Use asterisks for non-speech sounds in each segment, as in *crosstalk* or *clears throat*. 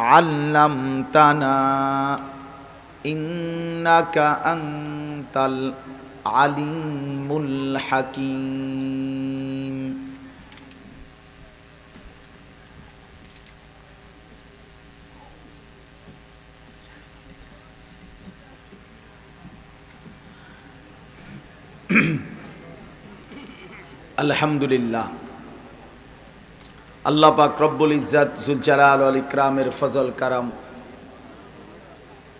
علمتنا إنك أنت العليم الحكيم. *clears throat* الحمد لله. আল্লাহ পাক রব্বুল ইজ্জাত, জুলজালাল আল ইকরামের ফজল কারাম,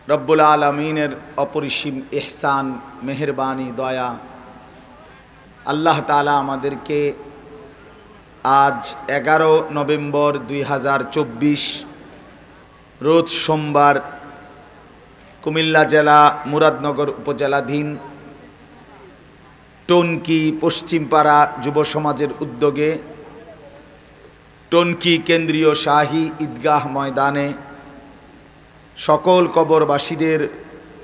রব্বুল আলমিনের অপরিসীম ইহসান, মেহরবানি, দয়া, আল্লাহ তালা আমাদেরকে আজ এগারো নভেম্বর দুই হাজার চব্বিশ, রোজ সোমবার কুমিল্লা জেলা মুরাদনগর উপজেলাধীন টনকি পশ্চিমপাড়া যুব সমাজের উদ্যোগে টনকি কেন্দ্রীয় শাহী ঈদগাহ ময়দানে সকল কবরবাসীদের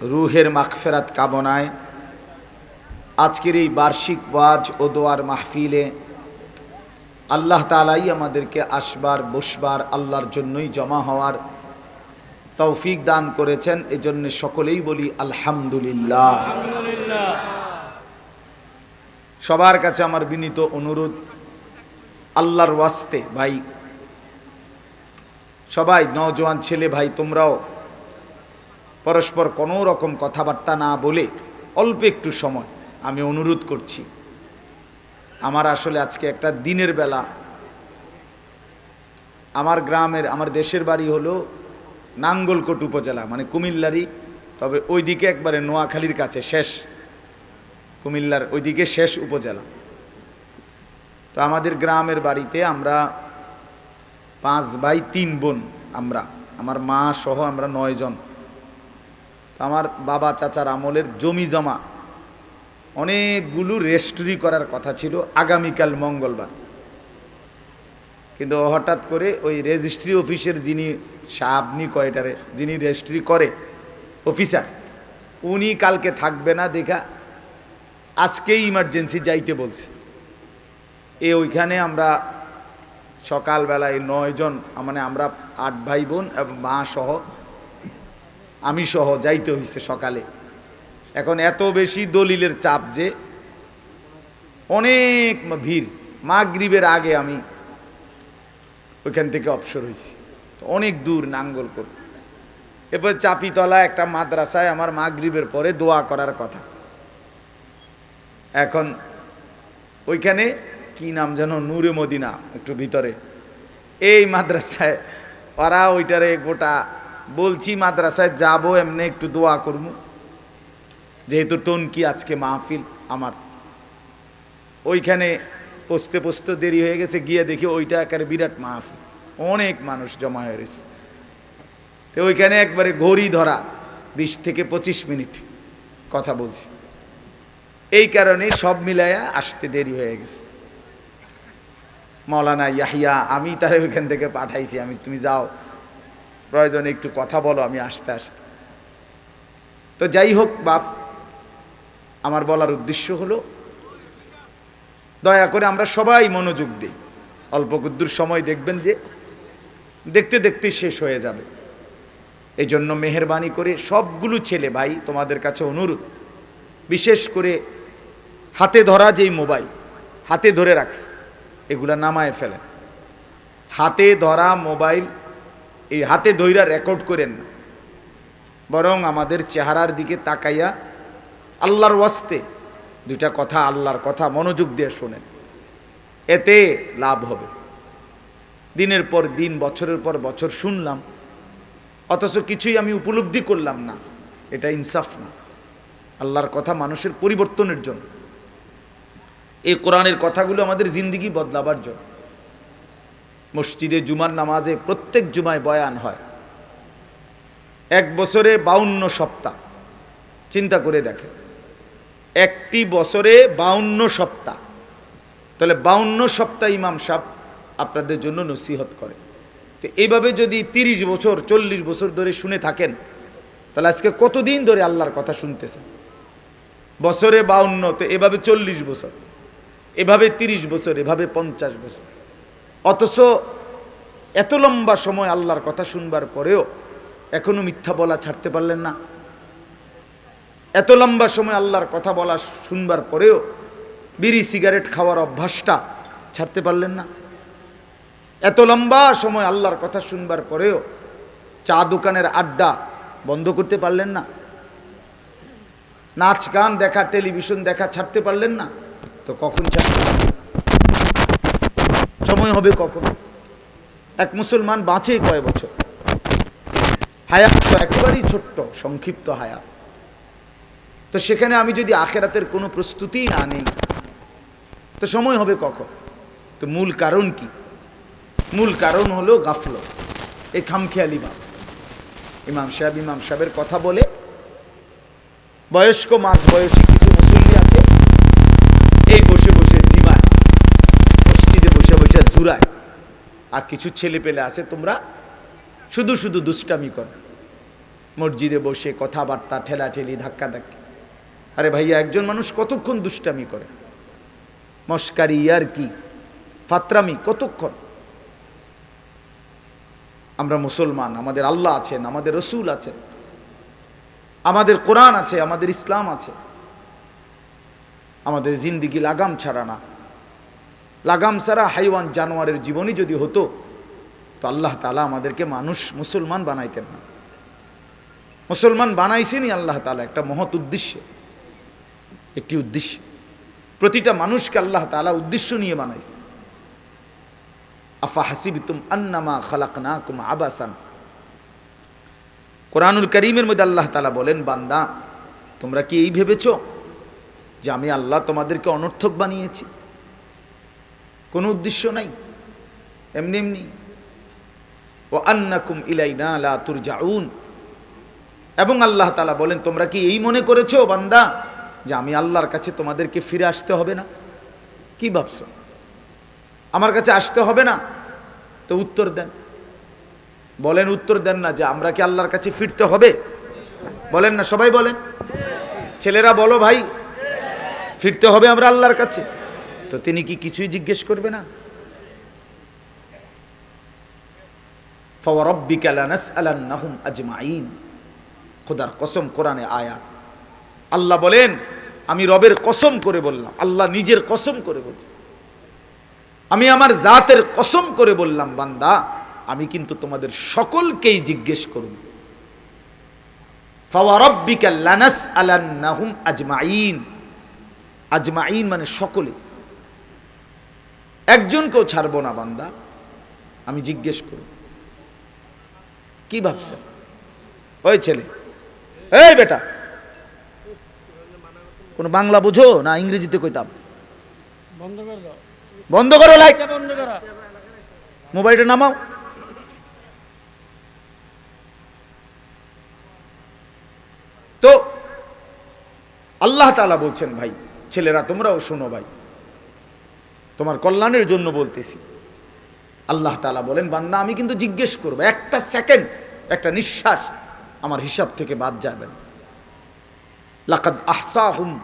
রুহের মাখফেরাত কামনায় আজকের এই বার্ষিক ওয়াজ ও দোয়ার মাহফিলে আল্লাহ তালাই আমাদেরকে আসবার, বসবার, আল্লাহর জন্যই জমা হওয়ার তৌফিক দান করেছেন। এজন্য সকলেই বলি আলহামদুলিল্লাহ। সবার কাছে আমার বিনীত অনুরোধ আল্লাহর ওয়াস্তে, ভাই। সবাই নজওয়ান ছেলে ভাই, তোমরাও পরস্পর কোনো রকম কথাবার্তা না বলে অল্প একটু সময় আমি অনুরোধ করছি। আমার আসলে আজকে একটা দিনের বেলা। আমার গ্রামের, আমার দেশের বাড়ি হলো নাঙ্গলকোট উপজেলা মানে কুমিল্লারই, তবে ওইদিকে একবারে নোয়াখালীর কাছে শেষ। কুমিল্লার ওইদিকে শেষ উপজেলা। তো আমাদের গ্রামের বাড়িতে আমরা পাঁচ ভাই, তিন বোন আমরা। আমার মা সহ আমরা নয়জন তো আমার বাবা চাচার আমলের জমি জমা। অনেকগুলো রেস্ট্রি করার কথা ছিল আগামীকাল মঙ্গলবার। কিন্তু হঠাৎ করে ওই রেজিস্ট্রি অফিসের যিনি সাবনি কয়টারে, যিনি রেজিস্ট্রি করে, অফিসার, উনি কালকে থাকবে না, দেখা আজকেই ইমার্জেন্সি যাইতে বলছে। এ ওইখানে আমরা সকালবেলায় নয়জন মানে আমরা আট ভাই বোন এবং মা সহ, আমি সহ যাইতে হয়েছে সকালে। এখন এত বেশি দলিলের চাপ যে অনেক ভিড়। মাগরিবের আগে আমি ওইখান থেকে অবসর হয়েছি অনেক দূর নাঙ্গলকোট এরপর চাপিতলা একটা মাদ্রাসায় আমার মাগরিবের পরে দোয়া করার কথা। এখন ওইখানে কি নাম যেন? নূরে মদিনা, একটু ভিতরে। এই মাদ্রাসায়, ওরা ওইটারে গোটা বলছি মাদ্রাসায় যাব, এমনি একটু দোয়া করব। যেহেতু টনকি আজকে মাহফিল আমার। ওইখানে পচতে পচতে দেরি হয়ে গেছে, গিয়ে দেখি ওইটা একেবারে বিরাট মাহফিল। অনেক মানুষ জমা হয়ে রয়েছে। তো ওইখানে একবারে ঘড়ি ধরা, বিশ থেকে পঁচিশ মিনিট কথা বলছি। এই কারণে সব মিলাইয়া আসতে দেরি হয়ে গেছে। মৌলানা ইয়াহিয়া, আমি তারে ওইখান থেকে পাঠাইছি, আমি, তুমি যাও। প্রয়োজনে একটু কথা বলো, আমি আসতে আসতে। তো যাই হোক, বাপ, আমার বলার উদ্দেশ্য হলো, দয়া করে আমরা সবাই মনোযোগ দিই। অল্প কুদ্দুর সময় দেখবেন যে, দেখতে দেখতে শেষ হয়ে যাবে। এই জন্য মেহরবানি করে সবগুলো ছেলে ভাই তোমাদের কাছে অনুরোধ, বিশেষ করে হাতে ধরা যেই মোবাইল, হাতে ধরে রাখছে। এগুলা নামায় ফেলেন। হাতে ধরা মোবাইল, এই হাতে ধৈরা রেকর্ড করেন না। বরং আমাদের চেহারার দিকে তাকাইয়া আল্লাহর ওয়াস্তে দুইটা কথা, আল্লাহর কথা মনোযোগ দিয়ে শোনেন। এতে লাভ হবে। দিনের পর দিন, বছরের পর বছর শুনলাম, অথচ কিছুই আমি উপলব্ধি করলাম না। এটা ইনসাফ না। আল্লাহর কথা মানুষের পরিবর্তনের জন্য। এই কোরআনের কথাগুলো আমাদের জিন্দিগি বদলাবার জন্য। মসজিদে জুমার নামাজে প্রত্যেক জুমায় বয়ান হয়। এক বছরে বাউন্ন সপ্তাহ। চিন্তা করে দেখে একটি বছরে বাউন্ন সপ্তাহ। তাহলে বাউন্ন সপ্তাহ ইমাম সাহ আপনাদের জন্য নসিহত করে তো এইভাবে যদি তিরিশ বছর, চল্লিশ বছর ধরে শুনে থাকেন, তাহলে আজকে কতদিন ধরে আল্লাহর কথা শুনতেছেন? বছরে বাউন্ন, তো এভাবে চল্লিশ বছর। এভাবে তিরিশ বছর, এভাবে পঞ্চাশ বছর। অথচ এত লম্বা সময় আল্লাহর কথা শুনবার পরেও এখনও মিথ্যা বলা ছাড়তে পারলেন না। এত লম্বা সময় আল্লাহর কথা বলা শুনবার পরেও বিড়ি, সিগারেট খাওয়ার অভ্যাসটা ছাড়তে পারলেন না। এত লম্বা সময় আল্লাহর কথা শুনবার পরেও চা দোকানের আড্ডা বন্ধ করতে পারলেন না। নাচ গান দেখা, টেলিভিশন দেখা ছাড়তে পারলেন না। তো কখন পারবেন? সময় হবে কখন? এক মুসলমান বাঁচে কয় বছর? হায়াত তো একেবারেই ছোট্ট, সংক্ষিপ্ত হায়াত। তো সেখানে আমি যদি আখেরাতের কোনো প্রস্তুতি না নেই, তো সময় হবে কখন? তো মূল কারণ কি? মূল কারণ হলো গাফল এই খামখেয়ালি ভাব ইমাম সাহেব ইমাম সাহেবের কথা বলে বয়স্ক মাঝ বয়সী বসে আর কিছু ছেলে পেলে আছে, তোমরা শুধু শুধু দুষ্টামি কর। মসজিদে বসে কথাবার্তা, ঠেলাঠেলি ধাক্কা ধাক্কি আরে ভাইয়া, একজন মানুষ কতক্ষণ দুষ্টামি করে? মস্কারি ইয়ার কি ফাত্রামি, কতক্ষণ? আমরা মুসলমান, আমাদের আল্লাহ আছেন, আমাদের রসুল আছেন, আমাদের কোরআন আছে, আমাদের ইসলাম আছে। আমাদের জিন্দিগি লাগাম ছাড়া না। লাগাম সারা হাইওয়ান জানোয়ারের জীবনই যদি হতো, তো আল্লাহ তালা আমাদেরকে মানুষ মুসলমান বানাইতেন না। মুসলমান বানাইছেনই আল্লাহ তালা একটা মহৎ উদ্দেশ্যে। একটি উদ্দেশ্য। প্রতিটা মানুষকে আল্লাহ তালা উদ্দেশ্য নিয়ে বানাইছে আফা হাসিবিতুম আন্নামা খালাক না খালাকনাকুম আবাসান। কোরআনুল করিমের মধ্যে আল্লাহ তালা বলেন, বান্দা, তোমরা কি এই ভেবেছ যে আমি আল্লাহ তোমাদেরকে অনর্থক বানিয়েছি? কোনো উদ্দেশ্য নাই। এমনি এমনি। ও আন্নাকুম ইলাইনা লা তুরজাউন। এবং আল্লাহ তালা বলেন, তোমরা কি এই মনে করেছ বান্দা যে আমি আল্লাহর কাছে তোমাদেরকে ফিরে আসতে হবে না? কি ভাবছ? আমার কাছে আসতে হবে না? তো উত্তর দেন। বলেন, উত্তর দেন না যে আমরা কি আল্লাহর কাছে ফিরতে হবে? বলেন না, সবাই বলেন। ছেলেরা বলো ভাই, ফিরতে হবে আমরা আল্লাহর কাছে? তো তিনি কি কিছুই জিজ্ঞেস করবে না? ফওয়ারব্বিকা আজমাইন খোদার কসম কোরআনে আয়াত। আল্লাহ বলেন, আমি রবের কসম করে বললাম, আল্লাহ নিজের কসম করে বলছি। আমি আমার জাতের কসম করে বললাম, বান্দা, আমি কিন্তু তোমাদের সকলকেই জিজ্ঞেস করব। ফাওয়ারব্বিকা লানাসআলান্নাহুম আজমাইন আজমাইন মানে সকলে। একজনকেও ছাড়বো না বান্দা। আমি জিজ্ঞেস করব। কি ভাবছেন? ওই ছেলে। এই বেটা। কোন বাংলা বুঝো না ইংরেজিতে কইতাম? বন্ধ করো লাইট করা? মোবাইলটা নামাও। তো আল্লাহ তাআলা বলছেন ভাই ছেলেরা তোমরাও শোনো ভাই। তোমার কল্যাণের জন্য বলতেছি। আল্লাহ তালা বলেন, বান্দা, আমি কিন্তু জিজ্ঞেস করব, একটা সেকেন্ড, একটা নিঃশ্বাস আমার হিসাব থেকে বাদ যাবে না। লাকাদ আহসাহুম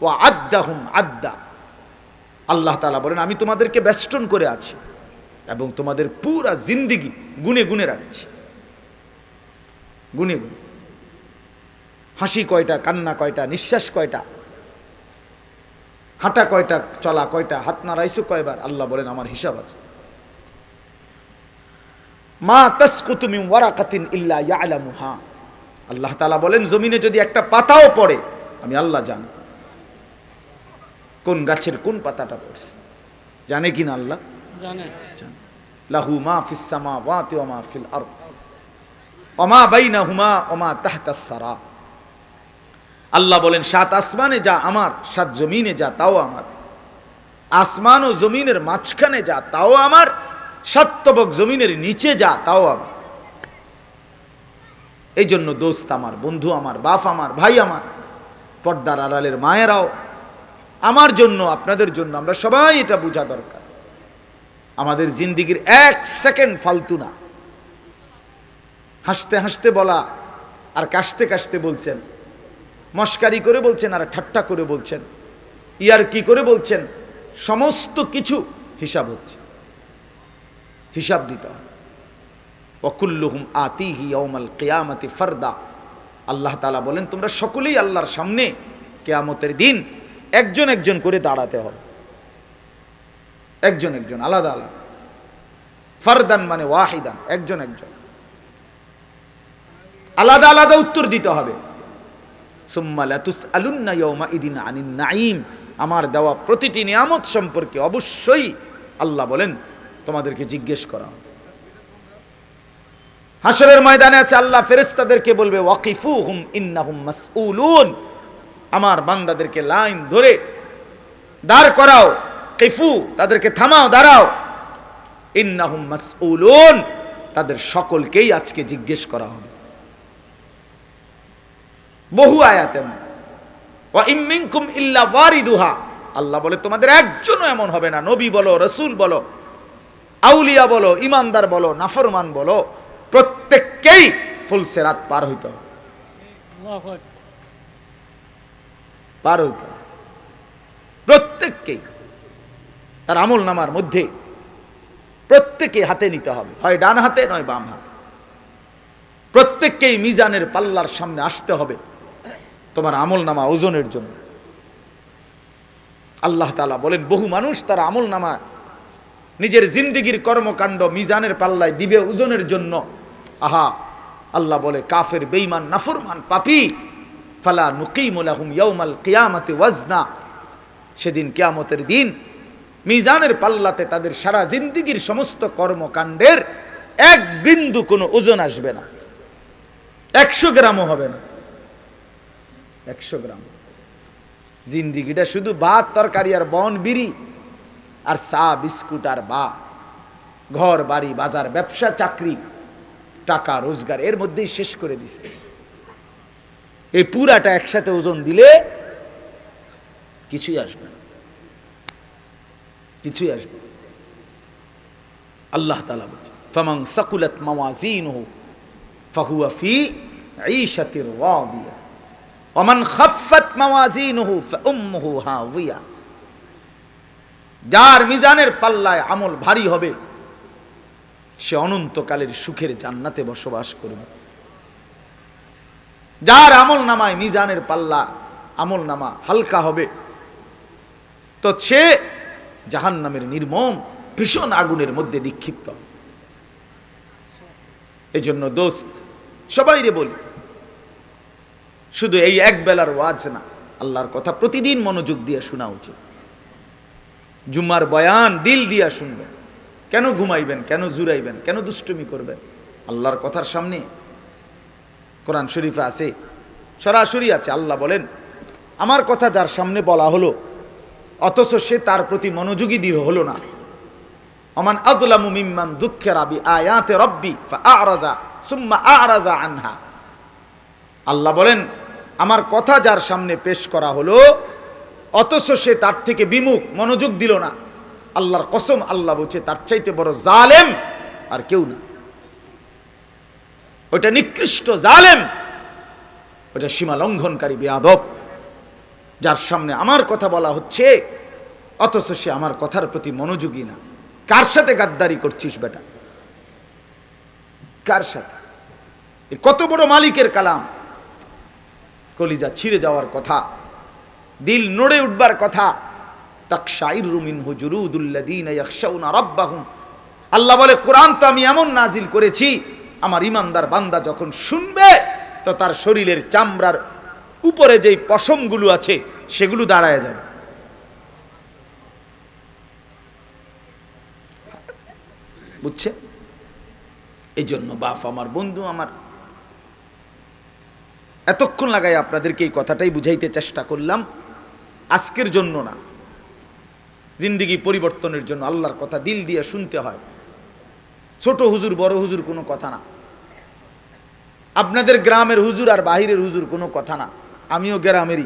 ও আদ্দাহুম আদ্দা। আল্লাহ তালা বলেন, আমি তোমাদেরকে বেষ্টন করে আছি এবং তোমাদের পুরা জিন্দিগি গুনে গুনে রাখছি। গুনে গুনে। হাসি কয়টা, কান্না কয়টা, নিঃশ্বাস কয়টা হাঁটা কয়টা চলা কয়টা হাত নাড়াইছো কয়বার? আল্লাহ বলেন আমার হিসাব আছে। মা তাসকুতু ওয়ারাকাতিন ইল্লা ইয়ালামুহা। আল্লাহ তাআলা বলেন জমিনে যদি একটা পাতাও পড়ে আমি আল্লাহ জানি। কোন গাছের কোন পাতাটা পড়ছে? জানে কিনা আল্লাহ? জানে। জানে। লাহু মা ফিস সামাওয়াতি ওয়া মা ফিল আরদ। ওয়া মা বাইনাহুমা ওয়া মা তাহতাস সারা। আল্লাহ বলেন, সাত আসমানে যা আমার, সাত জমিনে যা, তাও আমার। আসমান ও জমিনের মাঝখানে যা, তাও আমার। সাতবক জমিনের নিচে যা, তাও আমার। এই জন্য দোস্ত আমার, বন্ধু আমার, বাপ আমার, ভাই আমার, পর্দার আড়ালের মায়েরাও, আমার জন্য, আপনাদের জন্য আমরা সবাই এটা বোঝা দরকার। আমাদের জিন্দিগির এক সেকেন্ড ফালতু না। হাসতে হাসতে বলা, আর কাশতে কাশতে বলছেন মস্কারি করে বলছেন আর ঠাট্টা করে বলছেন। ইয়ার কি করে বলছেন? সমস্ত কিছু হিসাব হচ্ছে। হিসাব দিতে হবে। ওকুল্লুহুম আতিহি ইয়াউমাল কেয়ামতি ফারদা। আল্লাহ তালা বলেন, তোমরা সকলেই আল্লাহর সামনে কেয়ামতের দিন একজন একজন করে দাঁড়াতে হবে। একজন একজন, আলাদা আলাদা। ফারদান মানে ওয়াহিদান, একজন একজন। আলাদা আলাদা উত্তর দিতে হবে। নাঈম। আমার দেওয়া প্রতিটি নিয়ামত সম্পর্কে অবশ্যই আল্লাহ বলেন, তোমাদেরকে জিজ্ঞেস করা। হাসরের ময়দানে আছে, আল্লাহ ফেরেশতাদেরকে বলবে, ওয়াকিফুহুম ইন্নাহুম মাসউলুন। আমার বান্দাদেরকে লাইন ধরে দাঁড় করাও, কিফু, তাদেরকে থামাও, দাঁড়াও। ইন্নাহুম মাসউলুন, তাদের সকলকেই আজকে জিজ্ঞেস করা হবে। বহু আয়াতে ওয়া ইম্মিনকুম ইল্লা ওয়ারিদুহা। আল্লাহ বলে তোমাদের একজনও এমন হবে না। নবী বলো রসুল বলো আউলিয়া বলো ইমানদার বলো নাফরমান বলো প্রত্যেককেই ফুলসে রাত পার হইতে হবে। পার হইতে প্রত্যেককেই। তার আমল নামার মধ্যে প্রত্যেকে হাতে নিতে হবে। হয় ডান হাতে নয় বাম হাতে। প্রত্যেককেই মিজানের পাল্লার সামনে আসতে হবে। তোমার আমল নামা ওজনের জন্য। আল্লাহ তালা বলেন, বহু মানুষ তার আমল নামা নিজের জিন্দিগির কর্মকাণ্ড মিজানের পাল্লায় দিবে ওজনের জন্য। আহা, আল্লাহ বলে, কাফের বেইমান নাফরমান, পাপি, ফালা নুকিমুলাহুম ইয়াউমাল কিয়ামাতে ওয়াজনা। সেদিন কিয়ামতের দিন মিজানের পাল্লাতে তাদের সারা জিন্দিগির সমস্ত কর্মকাণ্ডের এক বিন্দু কোনো ওজন আসবে না। একশো গ্রামও হবে না। একশো গ্রাম। জিন্দিগিটা শুধু ভাত, তরকারি আর বন, বিড়ি আর চা, বিস্কুট আর বা। ঘর, বাড়ি, বাজার, ব্যবসা, চাকরি, টাকা, রোজগার, এর মধ্যেই শেষ করে দিছে। এই পুরাটা একসাথে ওজন দিলে কিছুই আসবে না। কিছুই আসবে আল্লাহ তালা বলছে ফামাং সাকুলাত মাওয়াজিনহু, ফাহুয়া ফি ঈশাতির রাদিয়া। ওমান খাফফাত মাওয়াজিনহু ফাউম্মুহু হাওয়িয়া যার মিজানের পাল্লায় আমল ভারী হবে, সে অনন্তকালের সুখের জান্নাতে বসবাস করবে যার আমল নামায় মিজানের পাল্লা আমল নামা হালকা হবে, তো সে জাহান নামের নির্মম, ভীষণ আগুনের মধ্যে নিক্ষিপ্ত। এজন্য দোস্ত সবাই রে বলি শুধু এই এক বেলার ওয়াজ না, আল্লাহর কথা প্রতিদিন মনোযোগ দিয়ে শোনা উচিত। জুম্মার বয়ান দিল দিয়া শুনবেন। কেন ঘুমাইবেন, কেন জুরাইবেন কেন দুষ্টুমি করবেন? আল্লাহর কথার সামনে কোরআন শরীফে আছে, সরাসরি আছে, আল্লাহ বলেন, আমার কথা যার সামনে বলা হলো, অথচ সে তার প্রতি মনোযোগী দৃঢ় হলো না। অমান আদলামু মিম্মান দুঃখের আবি আয়াতে রব্বি আরাজা সুম্মা আরাজা আনহা। আল্লাহ বলেন আমার কথা যার সামনে পেশ করা হলো, অথচ সে তার থেকে বিমুখ, মনোযোগ দিল না। আল্লাহর কসম, আল্লাহ বলছে, তার চাইতে বড় জালেম আর কেউ না। ওটা নিকৃষ্ট জালেম ওটা সীমা লঙ্ঘনকারী বেয়াদব যার সামনে আমার কথা বলা হচ্ছে, অথচ সে আমার কথার প্রতি মনোযোগী না। কার সাথে গাদ্দারি করছিস বেটা? কার সাথে? কত বড় মালিকের কালাম। কলিজা ছিঁড়ে যাওয়ার কথা, দিল নড়ে উঠবার কথা। আল্লাহ বলে, কোরআন তো আমি এমন নাজিল করেছি, আমার ইমানদার বান্দা যখন শুনবে, তো তার শরীরের চামড়ার উপরে যেই পশমগুলো আছে, সেগুলো দাঁড়ায় যাবে। বুঝছে? এই জন্য বাপ আমার, বন্ধু আমার এতক্ষণ লাগাই আপনাদেরকে এই কথাটাই বুঝাইতে চেষ্টা করলাম। আজকের জন্য না। জিন্দিগি পরিবর্তনের জন্য আল্লাহর কথা দিল দিয়ে শুনতে হয়। ছোট হুজুর, বড় হুজুর কোনো কথা না। আপনাদের গ্রামের হুজুর আর বাহিরের হুজুর কোনো কথা না। আমিও গ্রামেরই।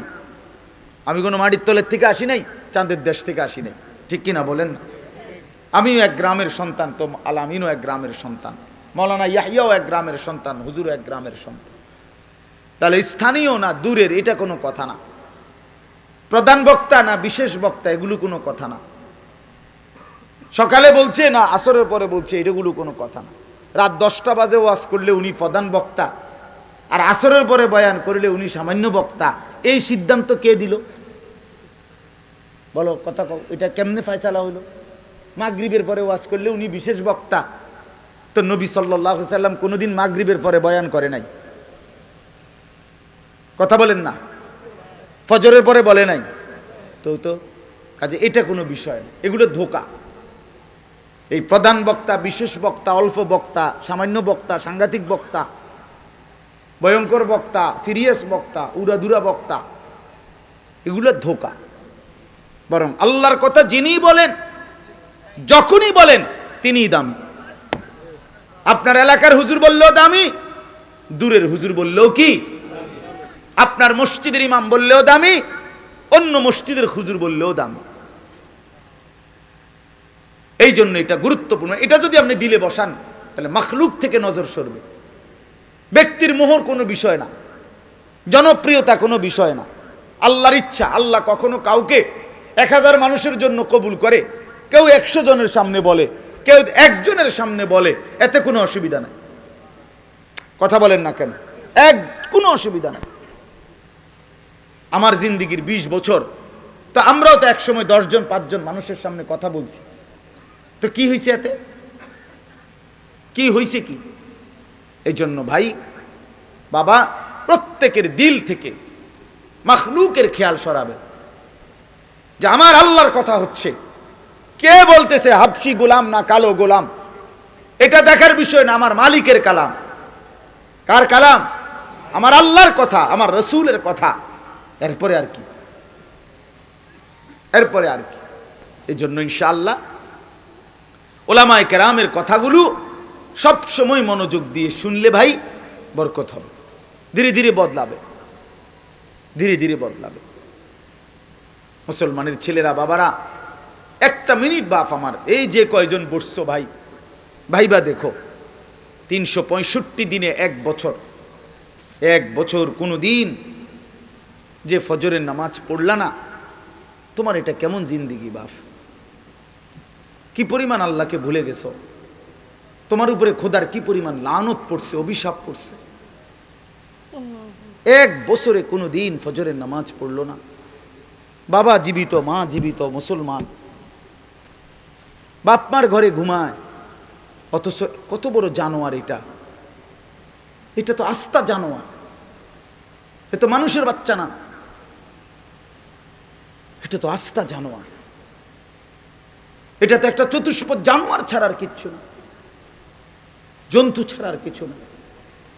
আমি কোনো মাটির তলের থেকে আসি নাই, চাঁদের দেশ থেকে আসি নাই। ঠিক কিনা বলেন না? আমিও এক গ্রামের সন্তান, তো আলামিনও এক গ্রামের সন্তান। মৌলানা ইয়াহিয়াও এক গ্রামের সন্তান, হুজুরও এক গ্রামের সন্তান। তাহলে স্থানীয় না দূরের, এটা কোনো কথা না। প্রধান বক্তা না বিশেষ বক্তা, এগুলো কোনো কথা না। সকালে বলছে না, আসরের পরে বলছে এটাগুলো কোনো কথা না। রাত দশটা বাজে ওয়াজ করলে উনি প্রধান বক্তা, আর আসরের পরে বয়ান করলে উনি সামান্য বক্তা। এই সিদ্ধান্ত কে দিল? বলো, কথা কও, এটা কেমনে ফয়সালা হইল? মাগরিবের পরে ওয়াজ করলে উনি বিশেষ বক্তা। তো নবী সাল্লাহ সাল্লাম কোনোদিন মাগরিবের পরে বয়ান করে নাই। কথা বলেন না। ফজরের পরে বলে নাই। তো তো, কাজে এটা কোনো বিষয় না। এগুলো ধোকা। এই প্রধান বক্তা, বিশেষ বক্তা, অল্প বক্তা, সামান্য বক্তা, সাংঘাতিক বক্তা, ভয়ঙ্কর বক্তা, সিরিয়াস বক্তা উড়াদুরা বক্তা, এগুলো ধোকা। বরং আল্লাহর কথা যিনি বলেন, যখনই বলেন, তিনিই দামি। আপনার এলাকার হুজুর বললেও দামি, দূরের হুজুর বললেও কি? আপনার মসজিদের ইমাম বললেও দামি, অন্য মসজিদের খুজুর বললেও দামি। এই জন্য এটা গুরুত্বপূর্ণ। এটা যদি আপনি দিলে বসান, তাহলে মখলুক থেকে নজর সরবে। ব্যক্তির মোহর কোনো বিষয় না, জনপ্রিয়তা কোনো বিষয় না। আল্লাহর ইচ্ছা, আল্লাহ কখনো কাউকে এক হাজার মানুষের জন্য কবুল করে, কেউ একশো জনের সামনে বলে, কেউ একজনের সামনে বলে, এতে কোনো অসুবিধা নাই। কথা বলেন না কেন? এক, কোনো অসুবিধা নাই। আমার জিন্দিগির ২০ বছর। তো আমরাও তো একসময় দশজন, পাঁচজন মানুষের সামনে কথা বলছি। তো কি হয়েছে এতে? কি হয়েছে কি? এই জন্য ভাই, বাবা, প্রত্যেকের দিল থেকে মখলুকের খেয়াল সরাবে। যে আমার আল্লাহর কথা হচ্ছে। কে বলতেছে হাবসি গোলাম না কালো গোলাম? এটা দেখার বিষয় না, আমার মালিকের কালাম। কার কালাম? আমার আল্লাহর কথা, আমার রসুলের কথা। এরপরে আর কি? এরপরে আর কি? এই জন্য ইনশাআল্লাহ ওলামায় কেরামের কথাগুলো সব সময় মনোযোগ দিয়ে শুনলে ভাই বরকত হবে। ধীরে ধীরে বদলাবে। ধীরে ধীরে বদলাবে। মুসলমানের ছেলেরা, বাবারা, একটা মিনিট বাপ আমার, এই যে কয়জন বসছো ভাই, ভাইবা দেখো, তিনশো পঁয়ষট্টি দিনে এক বছর এক বছর কোনো দিন যে ফজরের নামাজ পড়লা না, তোমার এটা কেমন জিন্দিগি বাপ? কি পরিমাণ আল্লাহকে ভুলে গেছো? তোমার উপরে খোদার কি পরিমাণ লানত পড়ছে, অভিশাপ পড়ছে? এক বছরে কোনো দিন ফজরের নামাজ পড়ল না। বাবা জীবিত, মা জীবিত, মুসলমান। বাপমার ঘরে ঘুমায়। অথচ কত বড় জানোয়ার এটা। এটা তো আস্থা জানোয়ার। এ তো মানুষের বাচ্চা না। এটা তো আস্থা জানোয়ার। এটা তো একটা চতুষ্পদ জানোয়ার ছাড়ার কিচ্ছু না। জন্তু ছাড়ার কিছু না।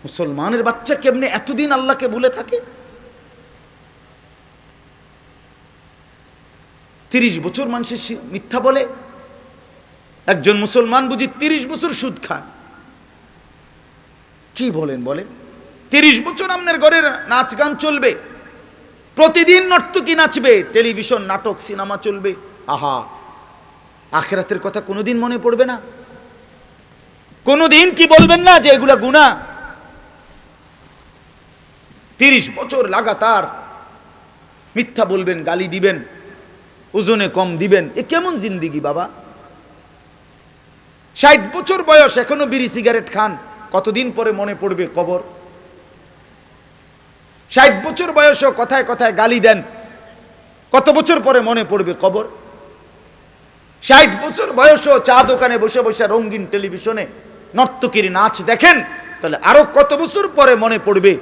মুসলমানের বাচ্চা কেমনে এতদিন আল্লাহকে ভুলে থাকে? তিরিশ বছর মানুষের মিথ্যা বলে, একজন মুসলমান বুঝি তিরিশ বছর সুদ খায়। কি বলেন বলেন? তিরিশ বছর আপনার ঘরের নাচ গান চলবে প্রতিদিন নর্তকী নাচবে, টেলিভিশন, নাটক, সিনেমা চলবে। আহা, আখেরাতের কথা কোনোদিন মনে পড়বে না। কোনোদিন কি বলবেন না যে এগুলা গুণা তিরিশ বছর লাগাতার মিথ্যা বলবেন, গালি দিবেন, ওজনে কম দিবেন। এ কেমন জিন্দিগি বাবা? ষাট বছর বয়স, এখনও বিড়ি সিগারেট খান। কতদিন পরে মনে পড়বে কবর? ষাট বছর বয়সও কথায় কথায় গালি দেন। কত বছর পরে মনে পড়বে কবর? ষাট বছর বয়সও চা দোকানে বসে বসে রঙিন টেলিভিশনে নর্তকীর নাচ দেখেন, তাহলে আরও কত বছর পরে মনে পড়বে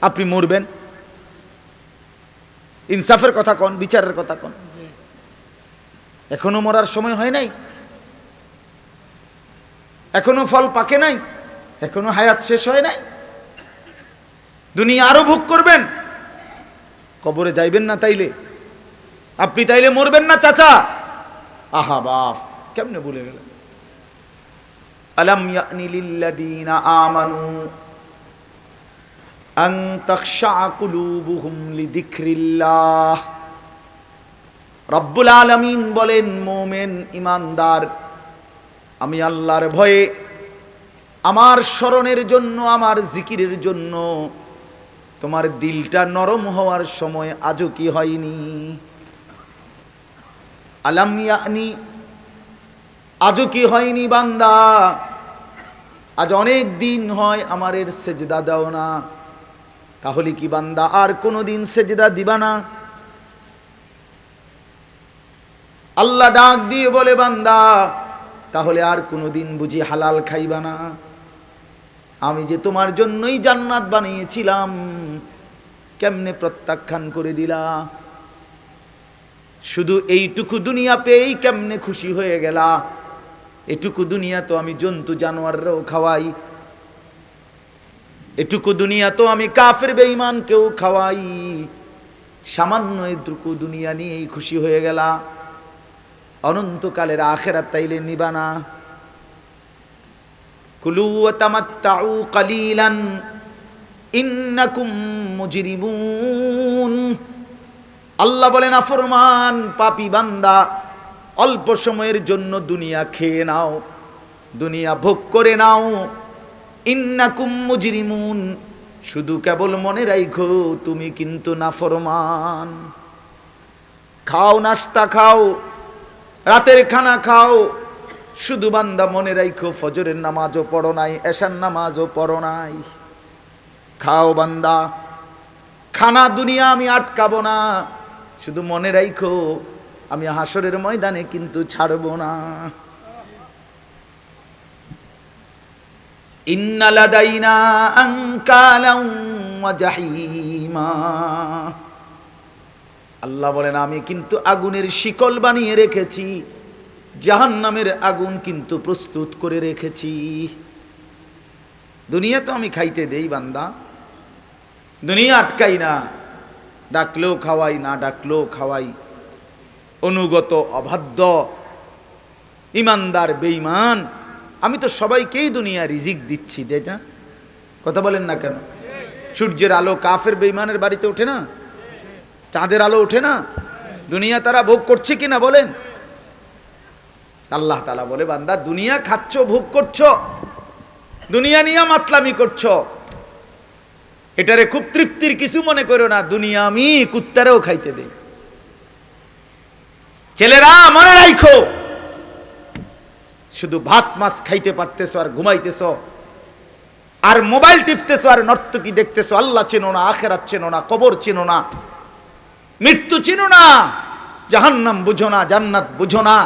আপনি মরবেন? ইনসাফের কথা কন, বিচারের কথা কন। এখনও মরার সময় হয় নাই? এখনও ফল পাকে নাই? এখনও হায়াত শেষ হয় নাই? দুনিয়া আরও ভোগ করবেন। কবরে যাইবেন না তাইলে। আপনি তাইলে মরবেন না, চাচা। আহা বাপ কেমনে ভুলে গেলেন? আমানু রব্বুল বলেন, মোমেন ইমানদার আমি আল্লাহর ভয়ে আমার স্মরণের জন্য, আমার জিকিরের জন্য তোমার দিলটা নরম হওয়ার সময় আজও কি হয়নি? আলাম ইয়ানি, আজও কি হয়নি বান্দা? আজ অনেক দিন হয় আমারের সেজদা দাও না। তাহলে কি বান্দা আর কোনো দিন সেজদা দিবা না? আল্লাহ ডাক দিয়ে বলে, বান্দা, তাহলে আর কোনো দিন বুঝি হালাল খাইবা না। আমি যে তোমার জন্যই জান্নাত বানিয়েছিলাম কেমনে প্রত্যাখ্যান করে দিলা? শুধু এইটুকু দুনিয়া পেয়েই কেমনে খুশি হয়ে গেলা? এটুকু দুনিয়া তো আমি জন্তু জানোয়াররাও খাওয়াই। এটুকু দুনিয়া তো আমি কাফের বেঈমানকেও খাওয়াই। সামান্য এটুকু দুনিয়া নিয়েই খুশি হয়ে গেলা। অনন্তকালের আখেরাত তাইলে নিবানা। কুলু তামাত্তাউ কালিলান। ইন্নাকুম মুজরিমুন। আল্লাহ বলেন আফরমান পাপি বান্দা, অল্প সময়ের জন্য দুনিয়া খেয়ে নাও, দুনিয়া ভোগ করে নাও। ইন্নাকুম মুজরিমুন, শুধু কেবল মনে রাইখো, তুমি কিন্তু নাফরমান খাও নাস্তা খাও, রাতের খানা খাও, শুধু বান্দা মনে রাইখো, ফজরের নামাজও পড়ো নাই, এশার নামাজও পড়ো নাই। খাও বান্দা। খানা দুনিয়া আমি আটকাবো না। শুধু মনে রাইখো, আমি হাসরের ময়দানে কিন্তু ছাড়বো না। জাহিমা। আল্লাহ বলেন, আমি কিন্তু আগুনের শিকল বানিয়ে রেখেছি। জাহান্নামের আগুন কিন্তু প্রস্তুত করে রেখেছি। দুনিয়া তো আমি খাইতে দেই বান্দা। দুনিয়া আটকাই না, ডাকলেও খাওয়াই, না ডাকলেও খাওয়াই। অনুগত, অবাধ্য, ইমানদার, বেঈমান, আমি তো সবাইকেই দুনিয়া রিজিক দিচ্ছি তাই না, কথা বলেন না কেন? সূর্যের আলো কাফের বেইমানের বাড়িতে ওঠে না? চাঁদের আলো ওঠে না? দুনিয়া তারা ভোগ করছে কিনা বলেন? আল্লাহ তালা বলে, বান্দা, দুনিয়া খাচ্ছ, ভোগ করছ, দুনিয়া নিয়ে মাতলামি করছ। এটারে খুব তৃপ্তির কিছু মনে করো না, দুনিয়া আমি কুত্তারেও খাইতে দেই। ছেলেরা, মনে রাখো শুধু ভাত মাছ খাইতে পারতেছো আর ঘুমাইতেছো, আর মোবাইল টিপতেছো আর নর্তকি দেখতেছো, আল্লাহ চেনো না, আখেরাত চেনো না, কবর চেনো না, মৃত্যু চিনো না, জাহান্নাম বুঝো না, জান্নাত বুঝো না,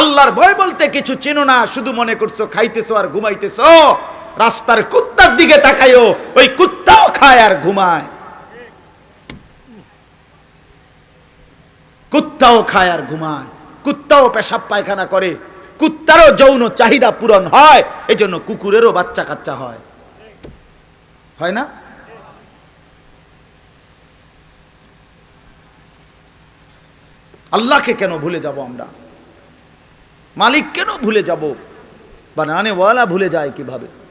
আল্লাহর ভয় বলতে কিছু চিনো না, শুধু মনে করছ খাইতেছো আর ঘুমাইতেছো, রাস্তার কুত্তার দিকে তাকাইও ওই কুত্তাও খায় আর ঘুমায়। কুত্তাও খায় আর ঘুমায়। কুত্তাও পেশাব পায়খানা করে। কুত্তারও যৌন চাহিদা পূরণ হয় এই জন্য কুকুরেরও বাচ্চা কাচ্চা হয়। হয় না? আল্লাহকে কেন ভুলে যাব আমরা? মালিক কেন ভুলে যাব? বানানেওয়ালা ভুলে যায় কীভাবে?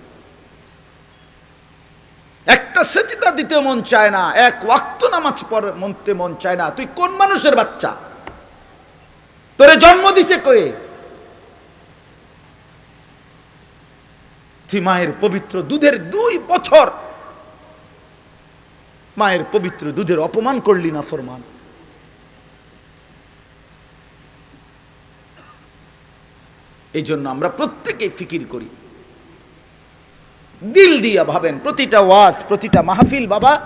একটা সেজদা দিতে মন চায় না। এক ওয়াক্ত নামাজ পড় মনতে মন চায় না। তুই কোন মানুষের বাচ্চা? তোরে জন্ম দিছে কয়ে তুই মায়ের পবিত্র দুধের দুই বছর মায়ের পবিত্র দুধের অপমান করলি না ফরমান। এই জন্য আমরা প্রত্যেকেই ফিকির করি। দিল দিয়া ভাবেন, প্রতিটা ওয়াজ, প্রতিটা মাহফিল, বাবা,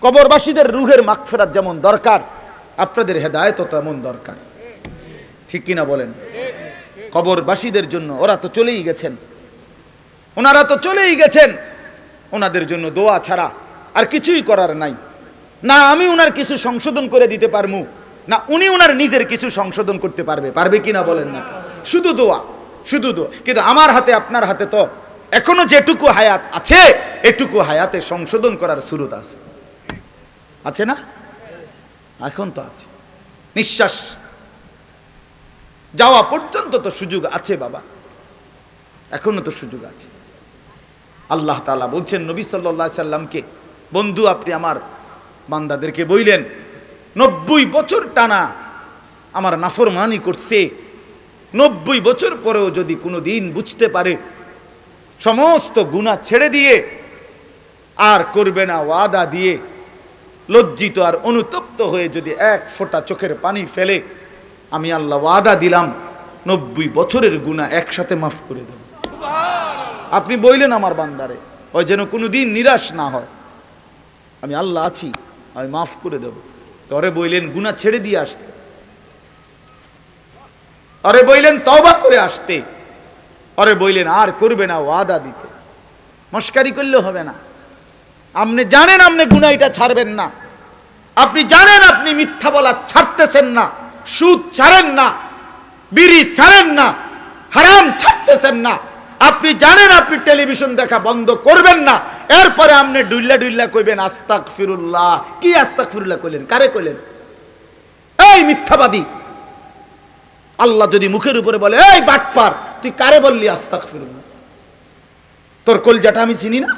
কবরবাসীদের রুহের মাগফেরাত যেমন দরকার, আপনাদের হেদায়তও তেমন দরকার। ঠিক কিনা বলেন? কবরবাসীদের জন্য ওরা তো চলেই গেছেন। ওনারা তো চলেই গেছেন। ওনাদের জন্য দোয়া ছাড়া আর কিছুই করার নাই। না আমি ওনার কিছু সংশোধন করে দিতে পারমু, না উনি ওনার নিজের কিছু সংশোধন করতে পারবে। পারবে কিনা বলেন না? শুধু দোয়া শুধু দোয়া। কিন্তু আমার হাতে, আপনার হাতে তো এখনও যেটুকু হায়াত আছে, এটুকু হায়াতে সংশোধন করার সুরত আছে। আছে না? এখন তো আছে। নিঃশ্বাস। যাওয়া পর্যন্ত তো সুযোগ আছে বাবা। এখনও তো সুযোগ আছে। আল্লাহ তাআলা বলছেন, নবী আলাইহি সাল্লামকে, বন্ধু আপনি আমার বান্দাদেরকে বইলেন, নব্বই বছর টানা আমার নাফরমানি করছে, নব্বই বছর পরেও যদি কোনো দিন বুঝতে পারে সমস্ত গুণা ছেড়ে দিয়ে আর করবে না ওয়াদা দিয়ে লজ্জিত আর অনুতপ্ত হয়ে যদি এক ফোঁটা চোখের পানি ফেলে আমি আল্লাহ ওয়াদা দিলাম নব্বই বছরের গুণা একসাথে মাফ করে দেব। আপনি বইলেন আমার বান্দারে ওই যেন কোনো দিন নিরাশ না হয়। আমি আল্লাহ আছি আমি মাফ করে দেব। তরে বইলেন গুণা ছেড়ে দিয়ে আসতে। আরে বইলেন তবা করে আসতে। আরে বইলেন, আর করবে না ওয়াদা দিতে। মস্কারি করলে হবে না। আপনি জানেন আপনি গুনাইটা ছাড়বেন না। আপনি জানেন আপনি মিথ্যা বলা ছাড়তেছেন না, সুদ ছাড়েন না, বিড়ি ছাড়েন না, হারাম ছাড়তেছেন না। আপনি জানেন আপনি টেলিভিশন দেখা বন্ধ করবেন না। এরপরে আপনি ডুল্লা ডুল্লা কইবেন আস্তাক ফিরুল্লাহ কি আস্তাক ফিরুল্লাহ কইলেন? কারে কইলেন? এই মিথ্যাবাদী। আল্লাহ যদি মুখের উপরে বলে, এই বাটপার তুই কারে বললি আস্তাক ফিরুল্লাহ তোর কলজাটা আমি চিনি না।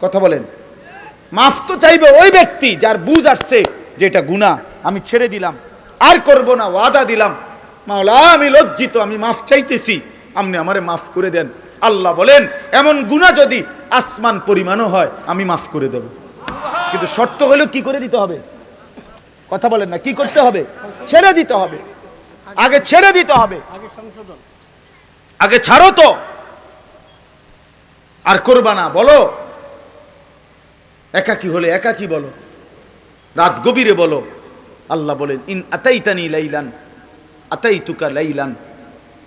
কথা বলেন। মাফ তো চাইবে ওই ব্যক্তি যার বুঝ আসছে যে এটা গুণা আমি ছেড়ে দিলাম। আর করব না, ওয়াদা দিলাম। মাওলা, আমি লজ্জিত, আমি মাফ চাইতেছি। আপনি আমারে মাফ করে দেন। আল্লাহ বলেন, এমন গুণা যদি আসমান পরিমাণও হয়, আমি মাফ করে দেব। কিন্তু শর্ত হলেও কি করে দিতে হবে? কথা বলেন না, কি করতে হবে? ছেড়ে দিতে হবে। আগে ছেড়ে দিতে হবে। আগে সংশোধন। আগে ছাড়ো তো। আর করবা না, বলো। একাকি হলে একাকি বলো। রাত গভীরে বলো। আল্লাহ বলেন, ইন আতাইতানি লাইলান, আতাইতুকা লাইলান।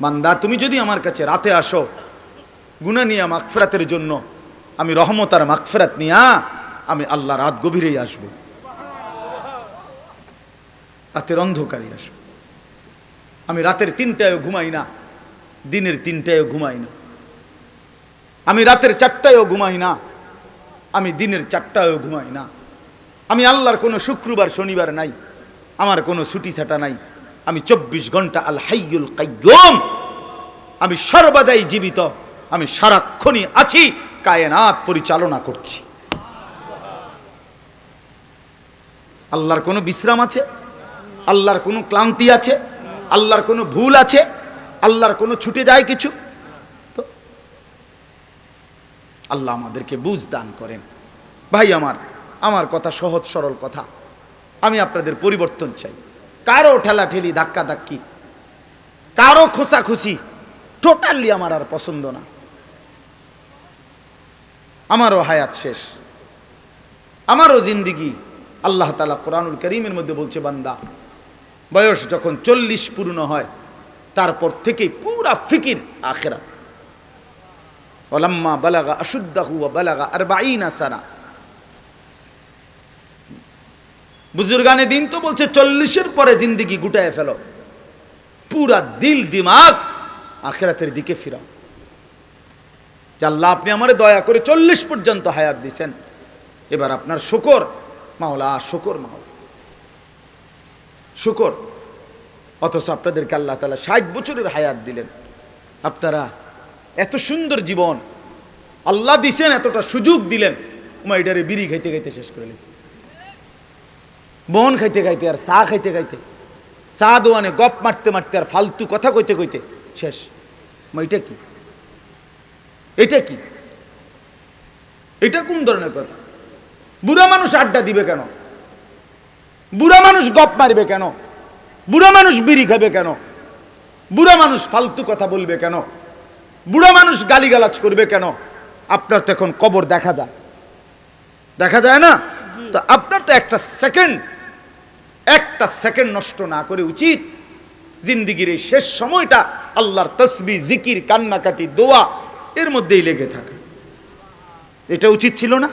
মান্দা তুমি যদি আমার কাছে রাতে আসো, গুনা নিয়ে মাগফিরাতের জন্য, আমি রহমত আর মাগফিরাত নিয়া, আমি আল্লাহ রাত গভীরেই আসব। রাতের অন্ধকারে আসব। আমি রাতের তিনটায় ঘুমাই না। দিনের তিনটায়ও ঘুমাই না। আমি রাতের চারটায়ও ঘুমাই না। আমি দিনের চারটায়ও ঘুমাই না। আমি আল্লাহর কোনো শুক্রবার, শনিবার নাই। আমার কোনো ছুটি ছাটা নাই। আমি চব্বিশ ঘণ্টা আল হাইয়ুল কাইয়ুম আমি সর্বদাই জীবিত। আমি সারাক্ষণই আছি, কায়নাত পরিচালনা করছি। আল্লাহর কোনো বিশ্রাম আছে? আল্লাহর কোনো ক্লান্তি আছে? আল্লাহর কোনো ভুল আছে? আল্লাহর কোনো ছুটে যায় কিছু? তো আল্লাহ আমাদেরকে বুঝ দান করেন। ভাই আমার আমার কথা সহজ সরল কথা। আমি আপনাদের পরিবর্তন চাই। কারও ঠেলাঠেলি ধাক্কা ধাক্কি কারও খোসাখুসি টোটালি আমার আর পছন্দ না। আমারও হায়াত শেষ। আমারও জিন্দিগি। আল্লাহ তালা কোরআনুল করিমের মধ্যে বলছে, বান্দা, বয়স যখন চল্লিশ পূর্ণ হয় তারপর থেকেই পুরা ফিকির আখেরা ওলাম্মা বালাগা আশুদ্দাহু বালাগা আর বাইনা বুজুর্গানে দিন তো বলছে চল্লিশের পরে জিন্দিগি গুটায় ফেলো। পুরা দিল দিমাগ আখেরাতের দিকে ফিরাও। আল্লাহ, আপনি আমারে দয়া করে চল্লিশ পর্যন্ত হায়াত দিছেন। এবার আপনার শুকর, মাওলা শুকর মাওলা। শুকর অথচ আপনাদেরকে আল্লাহ তালা ষাট বছরের হায়াত দিলেন। আপনারা এত সুন্দর জীবন, আল্লাহ দিছেন, এতটা সুযোগ দিলেন। উমা, এটারে বিড়ি খাইতে খাইতে শেষ করে নিয়েছে বন খাইতে খাইতে আর চা খাইতে খাইতে, চা দোয়ানে গপ মারতে মারতে আর ফালতু কথা কইতে কইতে শেষ। মা এটা কি? এটা কি? এটা কোন ধরনের কথা? বুড়া মানুষ আড্ডা দিবে কেন? বুড়া মানুষ গপ মারবে কেন? বুড়া মানুষ বিড়ি খাবে কেন? বুড়া মানুষ ফালতু কথা বলবে কেন? বুড়া মানুষ গালিগালাজ করবে কেন? আপনার তো এখন কবর দেখা যায়। দেখা যায় না? তো আপনার তো একটা সেকেন্ড একটা সেকেন্ড নষ্ট না করে উচিত জিন্দিগির এই শেষ সময়টা আল্লাহর তসবি জিকির কান্নাকাটি দোয়া এর মধ্যেই লেগে থাকে। এটা উচিত ছিল না?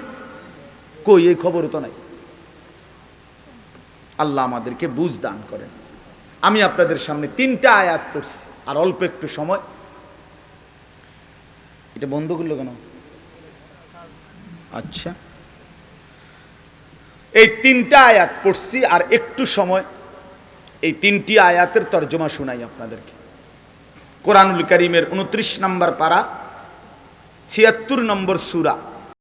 কই এই খবর তো নাই। আল্লাহ আমাদেরকে বুঝ দান করেন। আমি আপনাদের সামনে তিনটা আয়াত পড়ছি, আর অল্প একটু সময়। এটা বন্ধ করল কেন? আচ্ছা। এই তিনটা আয়াত পড়ছি, আর একটু সময়। এই তিনটি আয়াতের তর্জমা শোনাই আপনাদেরকে। কোরআনুল করিমের উনত্রিশ নম্বর পাড়া ছিয়াত্তর নম্বর সুরা।